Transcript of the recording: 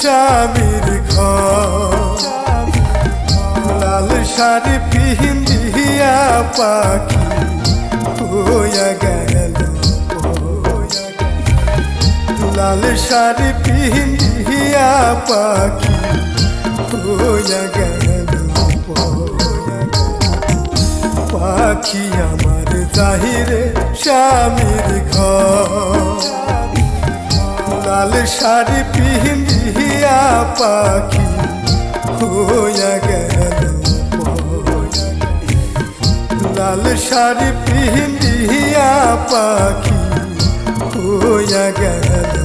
স্বামীর লাল শাড়ি পিহিয়া পাখি হইয়া গেল লাল শাড়ি পিহিয়া পাখি হইয়া গেল। পাখি আমার জাহিরে স্বামীর ঘর। লাল শাড়ি পিহিয়া পাখি হইয়া গেল লাল শাড়ি পিহিয়া পাখি হইয়া গেল